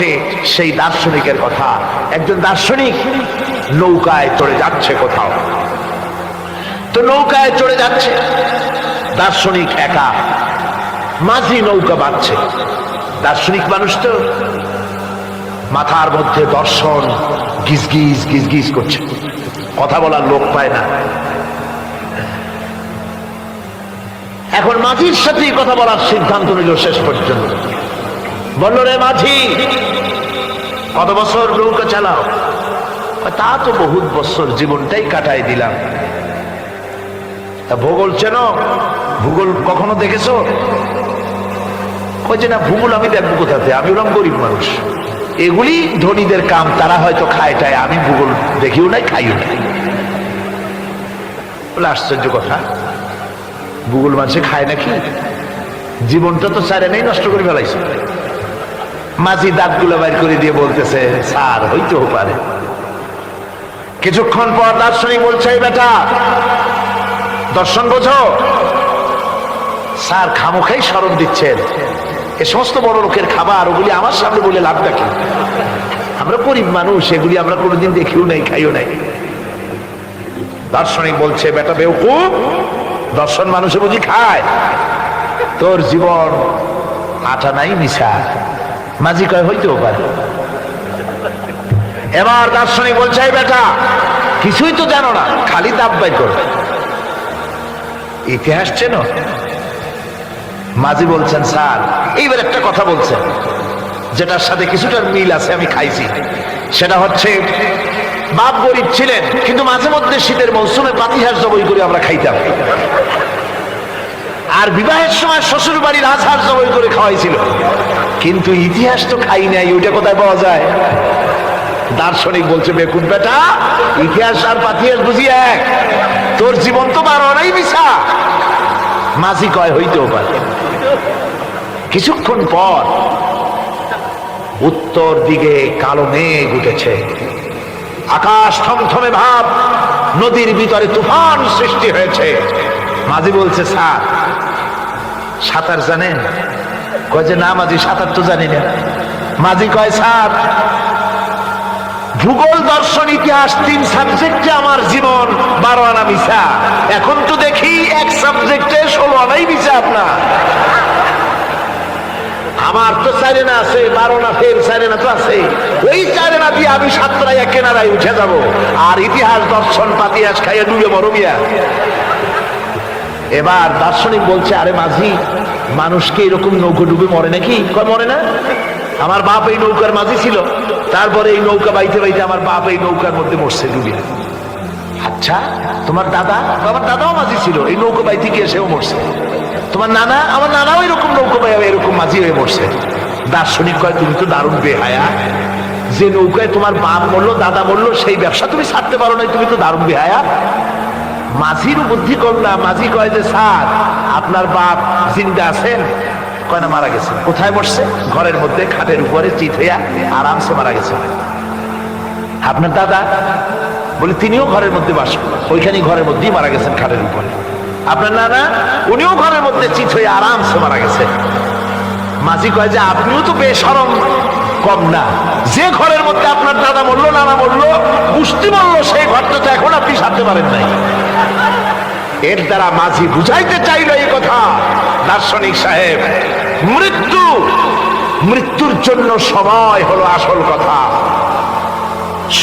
হচ্ছে সেই দার্শনিকের কথা। একজন দার্শনিক নৌকায় চড়ে যাচ্ছে কোথাও। তো নৌকায় চড়ে যাচ্ছে। দার্শনিক একা। মাঝি নৌকা বাঁধছে। দার্শনিক মানুষ তো। মাথার মধ্যে দর্শন গিজ গিজ গিজ গিজ করছে। কথা বলার লোক পায় না। এখন মাঝির সাথেই কথা বলার সিদ্ধান্ত নিল শেষ পর্যন্ত। বলল রে মাঝি, কত বছর নৌকা চালাও? তা তো বহুত বছর জীবনটাই কাটাই দিলাম। ভূগোল চেন? ভূগোল কখনো দেখেছ? যে না, ভূগোল আমি দেখব কোথাতে? আমি ওরকম গরিব মানুষ। এগুলি ধনীদের কাম, তারা হয়তো খায় টায়। আমি ভূগোল দেখিও নাই, খাইও নাই। বলে, আশ্চর্য কথা। ভূগোল মানুষে খায় নাকি? জীবনটা তো সারে নেই, নষ্ট করে ফেলাইছে। মাঝি দাঁতগুলো বাইর করে দিয়ে বলতেছে, স্যার হইতেও পারে। কিছুক্ষণ পর দার্শনিক বলছে বেটা, দর্শন বোঝো। স্যার খামোখাই স্মরণ দিচ্ছেন। এ সমস্ত বড় লোকের খাবার, ওগুলি আমার সামনে বলে লাভ দেখে আমরা গরিব মানুষ, এগুলি আমরা কোনোদিন দেখিও নাই, খাইও নাই। দার্শনিক বলছে, বেটা বেউকু দর্শন মানুষে বুঝি খায়। তোর জীবন আটা নাই মিশা মাঝি কয়, হইতেও পারে। এবার দার্শনিক বলছে, "এই বেটা, কিছুই তো জানো না, খালি দাব্বাই করো। ইতিহাস চেন মাঝি বলছেন, স্যার, এইবার একটা কথা বলছেন, যেটার সাথে কিছুটা মিল আছে, আমি খাইছি। সেটা হচ্ছে, বাপ গরিব ছিলেন, কিন্তু মাঝে মধ্যে শীতের মৌসুমে পাতিহাস জবই করে আমরা খাইতাম। আর বিবাহের সময় শ্বশুর বাড়ির আজহার জবই করে খাওয়াইছিল। কিন্তু ইতিহাস তো খাই নাই, ওইটা কোথায় পাওয়া যায়? দার্শনিক বলছে বেকুন বেটা, ইতিহাস আর পাতিহাস বুঝি এক। তোর জীবন তো বারো নাই মিশা মাঝি কয়, হইতেও পারে। কিছুক্ষণ পর উত্তর দিকে কালো মেঘ উঠেছে। আকাশ থমথমে ভাব, নদীর ভিতরে তুফান সৃষ্টি হয়েছে। মাঝি বলছে, স্যার, সাঁতার জানেন? কয় যে, না মাঝি, সাঁতার তো জানি না। মাঝি কয়, স্যার, ভূগোল, দর্শন, ইতিহাস তিন সাবজেক্টে আমার জীবন বারো আনা মিশা এখন তো দেখি এক সাবজেক্টে ষোলো আনাই মিশা আপনার। আমার তো চারে না আছে, বারো না ফের চারে না তো আছে। ওই চারে না দিয়ে আমি সাতটায় কেনারায় উঠে যাব। আর ইতিহাস, দর্শন পাতিয়াস খাইয়া ডুবে বড় মিয়া এবার দার্শনিক বলছে, আরে মাঝি মানুষকে এরকম নৌকো ডুবে মরে নাকি? মরে না? আমার বাপ এই নৌকার মাঝে ছিল। তারপরে এই নৌকা বাইতে বাইতে আমার বাপ এই নৌকার মধ্যে মরছে, ডুবে। আচ্ছা তোমার দাদা? আমার দাদাও মাঝি ছিল। এই নৌকো বাইতে গিয়ে সেও মরছে। তোমার নানা? আমার নানাও এরকম নৌকো বাই এরকম মাঝি হয়ে মরছে। দার্শনিক কয়, তুমি তো দারুণ বেহায়া। যে নৌকায় তোমার বাপ মরলো, দাদা মরলো, সেই ব্যবসা তুমি ছাড়তে পারো না তুমি তো দারুণ বেহায়া। মাঝির বুদ্ধি না, মাঝি কয় যে, স্যার, আপনার বাপ জিন্দা আছেন? কয়, না, মারা গেছে। কোথায় মরছে ঘরের মধ্যে, খাটের উপরে, চিত হইয়া আরামসে মারা গেছে। আপনার দাদা? বলে, তিনিও ঘরের মধ্যে বাস করেন। ওইখানেই ঘরের মধ্যেই মারা গেছেন খাটের উপরে। আপনার নানা? উনিও ঘরের মধ্যে চিত হয়ে আরামসে মারা গেছে। মাঝি কয় যে, আপনিও তো বেসরম কম না। যে ঘরের মধ্যে আপনার দাদা মরলো, নানা মরলো পুষ্টি মরলো সেই ঘরটা তো এখন আপনি সারতে পারেন নাই। এর দ্বারা মাঝি বুঝাইতে চাইল এই কথা। দার্শনিক সাহেব, মৃত্যু, মৃত্যুর জন্য সময় হলো আসল কথা।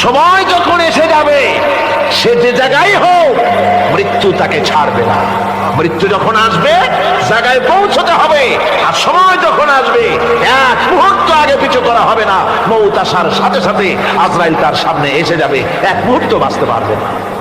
সময় যখন এসে যাবে, সে যে জায়গায় হোক, মৃত্যু তাকে ছাড়বে না। মৃত্যু যখন আসবে, জায়গায় পৌঁছতে হবে। আর সময় আসবে এক মুহূর্ত আগে পিছু করা হবে না। মৌত আসার সাথে সাথে আজরাইল তার সামনে এসে যাবে। এক মুহূর্ত বাঁচতে পারবে না।